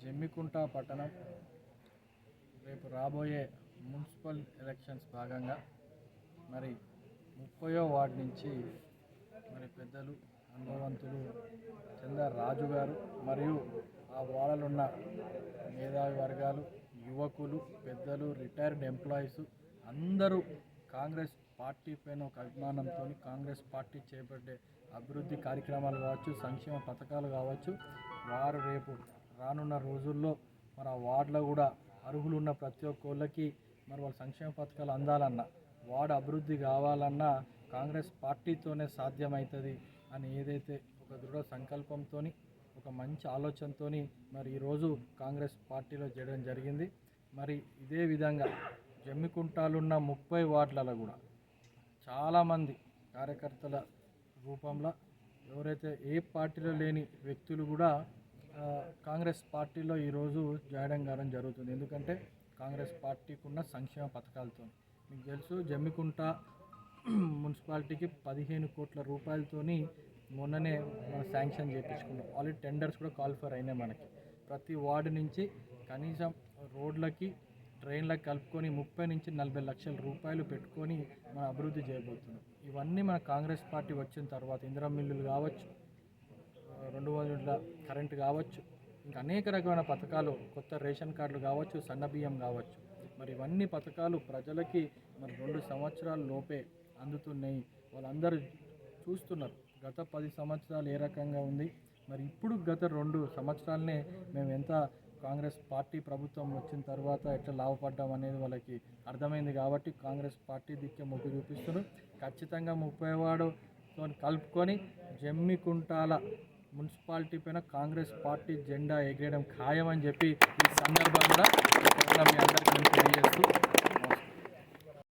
జమ్మికుంట పట్టణం. రేపు రాబోయే మున్సిపల్ ఎలక్షన్స్ భాగంగా మరి ముప్పయో వార్డు నుంచి మరి పెద్దలు అనుభవంతులు చంద్ర రాజు గారు మరియు ఆ వాడలున్న మేధావి వర్గాలు యువకులు పెద్దలు రిటైర్డ్ ఎంప్లాయీస్ అందరూ కాంగ్రెస్ పార్టీ పైన ఒక అభిమానంతో కాంగ్రెస్ పార్టీ చేపట్టే అభివృద్ధి కార్యక్రమాలు కావచ్చు సంక్షేమ పథకాలు కావచ్చు వారు రేపు రానున్న రోజుల్లో మరి ఆ వార్డులో కూడా అర్హులు ఉన్న ప్రతి ఒక్కళ్ళకి మరి వాళ్ళ సంక్షేమ పథకాలు అందాలన్నా వార్డు అభివృద్ధి కావాలన్నా కాంగ్రెస్ పార్టీతోనే సాధ్యమవుతుంది అని ఏదైతే ఒక దృఢ సంకల్పంతో ఒక మంచి ఆలోచనతో మరి ఈరోజు కాంగ్రెస్ పార్టీలో చేయడం జరిగింది. మరి ఇదే విధంగా జమ్మికుంటాలున్న ముప్పై వార్డులలో కూడా చాలామంది కార్యకర్తల రూపంలో ఎవరైతే ఏ పార్టీలో లేని వ్యక్తులు కూడా కాంగ్రెస్ పార్టీలో ఈరోజు జాయిన్ కావడం జరుగుతుంది. ఎందుకంటే కాంగ్రెస్ పార్టీకి ఉన్న సంక్షేమ పథకాలతో. మీకు తెలుసు జమ్మికుంట మున్సిపాలిటీకి పదిహేను కోట్ల రూపాయలతోని మొన్ననే మనం శాంక్షన్ చేయించుకున్నాం ఆల్రెడీ టెండర్స్ కూడా కాల్ఫర్ అయినాయి మనకి. ప్రతి వార్డు నుంచి కనీసం రోడ్లకి ట్రైన్లకు కలుపుకొని ముప్పై నుంచి నలభై లక్షల రూపాయలు పెట్టుకొని మనం అభివృద్ధి చేయబోతున్నాం. ఇవన్నీ మన కాంగ్రెస్ పార్టీ వచ్చిన తర్వాత ఇందిరా మిల్లులు కావచ్చు రెండు వందల కరెంట్ కావచ్చు ఇంకా అనేక రకమైన పథకాలు కొత్త రేషన్ కార్డులు కావచ్చు సన్న బియ్యం కావచ్చు. మరి ఇవన్నీ పథకాలు ప్రజలకి మరి రెండు సంవత్సరాల లోపే అందుతున్నాయి. వాళ్ళందరూ చూస్తున్నారు గత పది సంవత్సరాలు ఏ రకంగా ఉంది. మరి ఇప్పుడు గత రెండు సంవత్సరాలనే మేము ఎంత కాంగ్రెస్ పార్టీ ప్రభుత్వం వచ్చిన తర్వాత ఎట్లా లాభపడ్డాం అనేది వాళ్ళకి అర్థమైంది కాబట్టి కాంగ్రెస్ పార్టీ దిక్కే మొగ్గు చూపిస్తున్నారు. ఖచ్చితంగా ముప్పై వాడుతో కలుపుకొని జమ్మికుంటాల మున్సిపాలిటీ పైన కాంగ్రెస్ పార్టీ జెండా ఎగిరేయడం ఖాయమని చెప్పి ఈ సందర్భంగా మీ అందరికీ తెలియజేస్తూ